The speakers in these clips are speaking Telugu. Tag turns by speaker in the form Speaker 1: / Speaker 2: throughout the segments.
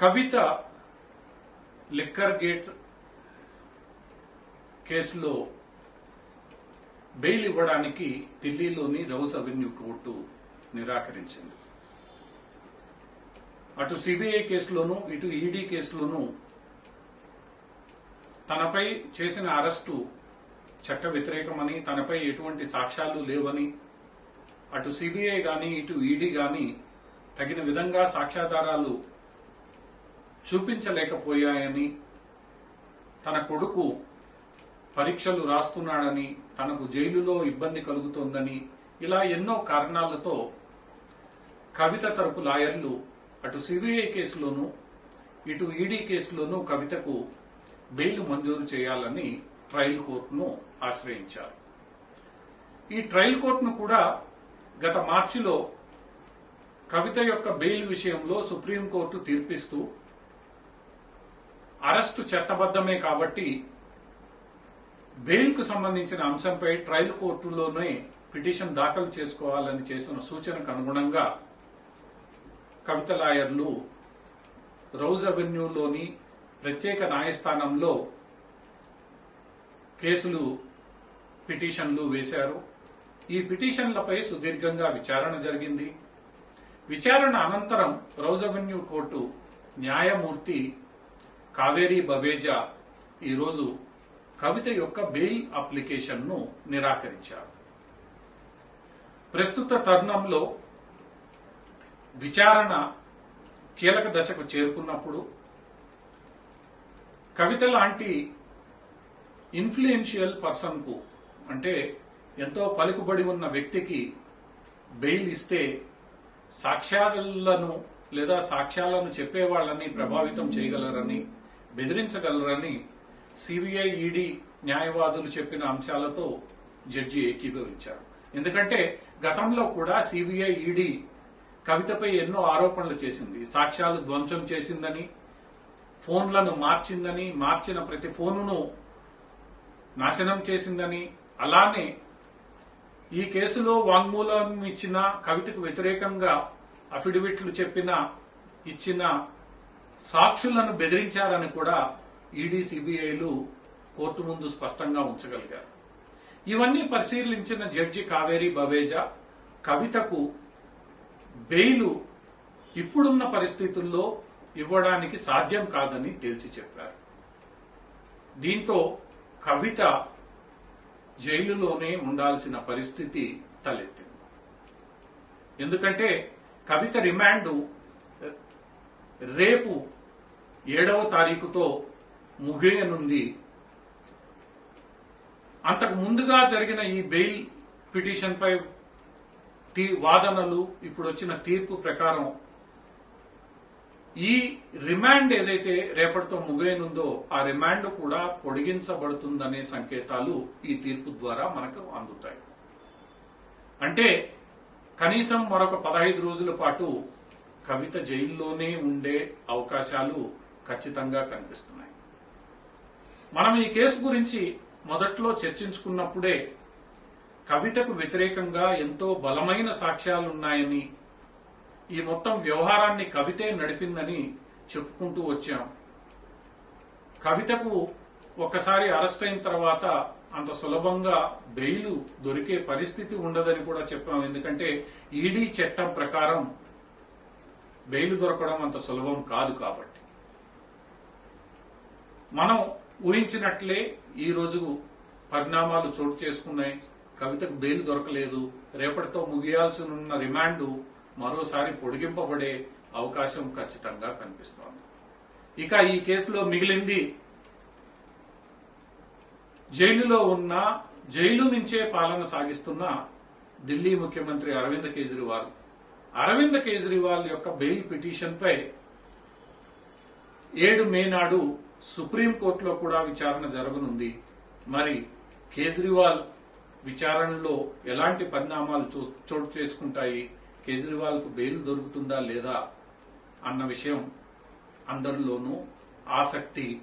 Speaker 1: కవిత లిక్కర్ గేట్ కేసులో బెయిల్ ఇవ్వడానికి ఢిల్లీలోని రౌస్ అవెన్యూ కోర్టు నిరాకరించింది. అటు సిబిఐ కేసులోనూ ఇటు ఈడీ కేసులోనూ తనపై చేసిన అరెస్టు చట్ట వ్యతిరేకమని తనపై ఎటువంటి సాక్ష్యాలు లేవని అటు సిబిఐ గాని ఇటు ఈడీ గాని తగిన విధంగా సాక్ష్యాధారాలు చూపించలేకపోయాయని తన కొడుకు పరీక్షలు రాస్తున్నాడని తనకు జైలులో ఇబ్బంది కలుగుతోందని ఇలా ఎన్నో కారణాలతో కవిత తరపు లాయర్లు అటు సిబిఐ కేసులోనూ ఇటు ఈడీ కేసులోనూ కవితకు బెయిల్ మంజూరు చేయాలని ట్రయల్ కోర్టును ఆశ్రయించారు. ఈ ట్రయల్ కోర్టును కూడా గత మార్చిలో కవిత యొక్క బెయిల్ విషయంలో సుప్రీంకోర్టు తీర్పిస్తూ అరెస్టు చట్టబద్దమే కాబట్టి బెయిల్కు సంబంధించిన అంశంపై ట్రయల్ కోర్టులోనే పిటిషన్ దాఖలు చేసుకోవాలని చేసిన సూచనకు అనుగుణంగా కవిత లాయర్లు రౌజ్ అవెన్యూలోని ప్రత్యేక న్యాయస్థానంలో కేసులు పిటిషన్లు వేశారు. ఈ పిటిషన్లపై సుదీర్ఘంగా విచారణ జరిగింది. విచారణ అనంతరం రౌజ్ అవెన్యూ కోర్టు న్యాయమూర్తి కావేరీ బవేజా ఈరోజు కవిత యొక్క బెయిల్ అప్లికేషన్ను నిరాకరించారు. ప్రస్తుత తరుణంలో విచారణ కీలక దశకు చేరుకున్నప్పుడు కవిత లాంటి ఇన్ఫ్లుయెన్షియల్ పర్సన్కు అంటే ఎంతో పలుకుబడి ఉన్న వ్యక్తికి బెయిల్ ఇస్తే సాక్ష్యాలను లేదా సాక్ష్యాలను చెప్పే వాళ్ళని ప్రభావితం చేయగలరని బెదిరించగలరని సిబిఐ ఈడీ న్యాయవాదులు చెప్పిన అంశాలతో జడ్జి ఏకీభవించారు. ఎందుకంటే గతంలో కూడా సిబిఐ ఈడీ కవితపై ఎన్నో ఆరోపణలు చేసింది. సాక్ష్యాలు ధ్వంసం చేసిందని ఫోన్లను మార్చిందని మార్చిన ప్రతి ఫోనును నాశనం చేసిందని అలానే ఈ కేసులో వాంగ్మూలం ఇచ్చిన కవితకు వ్యతిరేకంగా అఫిడవిట్లు చెప్పిన ఇచ్చిన సాక్షులను బెదిరించారని కూడా ఈడీ సిబిఐలు కోర్టు ముందు స్పష్టంగా ఉంచగలిగారు. ఇవన్నీ పరిశీలించిన జడ్జి కావేరి బవేజా కవితకు బెయిలు ఇప్పుడున్న పరిస్థితుల్లో ఇవ్వడానికి సాధ్యం కాదని తేల్చి చెప్పారు. దీంతో కవిత జైలులోనే ఉండాల్సిన పరిస్థితి తలెత్తింది. ఎందుకంటే కవిత రిమాండ్ రేపు ఏడవ తారీఖుతో ముగియనుంది. అంతకు ముందుగా జరిగిన ఈ బెయిల్ పిటిషన్ పై తీ- వాదనలు ఇప్పుడు వచ్చిన తీర్పు ప్రకారం ఈ రిమాండ్ ఏదైతే రేపటితో ముగియనుందో ఆ రిమాండ్ కూడా పొడిగించబడుతుందనే సంకేతాలు ఈ తీర్పు ద్వారా మనకు అందుతాయి. అంటే కనీసం మరొక పదహైదు రోజుల పాటు కవిత జైల్లోనే ఉండే అవకాశాలు ఖచ్చితంగా కనిపిస్తున్నాయి. మనం ఈ కేసు గురించి మొదట్లో చర్చించుకున్నప్పుడే కవితకు వ్యతిరేకంగా ఎంతో బలమైన సాక్ష్యాలున్నాయని ఈ మొత్తం వ్యవహారాన్ని కవితే నడిపిందని చెప్పుకుంటూ వచ్చాం. కవితకు ఒకసారి అరెస్ట్ అయిన తర్వాత అంత సులభంగా బెయిల్ దొరికే పరిస్థితి ఉండదని కూడా చెప్పాం. ఎందుకంటే ఈడీ చట్టం ప్రకారం బెయిల్ దొరకడం అంత సులభం కాదు కాబట్టి. మనం ఊహించినట్లే ఈ రోజు పరిణామాలు చోటు చేసుకున్నాయి. కవితకు బెయిల్ దొరకలేదు. రేపటితో ముగియాల్సి ఉన్న రిమాండ్ మరోసారి పొడిగింపబడే అవకాశం ఖచ్చితంగా కనిపిస్తోంది. ఇక ఈ కేసులో మిగిలింది జైలులో ఉన్న జైలు నుంచే పాలన సాగిస్తున్న ఢిల్లీ ముఖ్యమంత్రి అరవింద్ కేజ్రీవాల్. అరవింద్ కేజ్రీవాల్ యొక్క బెయిల్ పిటిషన్ పై ఏడు మే నాడు సుప్రీంకోర్టులో కూడా విచారణ జరగనుంది. మరి కేజ్రీవాల్ విచారణలో ఎలాంటి పరిణామాలు చూ- చోటు చేసుకుంటాయి? కేజ్రీవాల్కు బెయిల్ దొరుకుతుందా లేదా అన్న విషయం అందరిలోనూ ఆసక్తి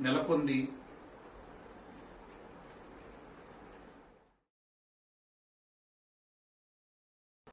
Speaker 1: నెలకొంది.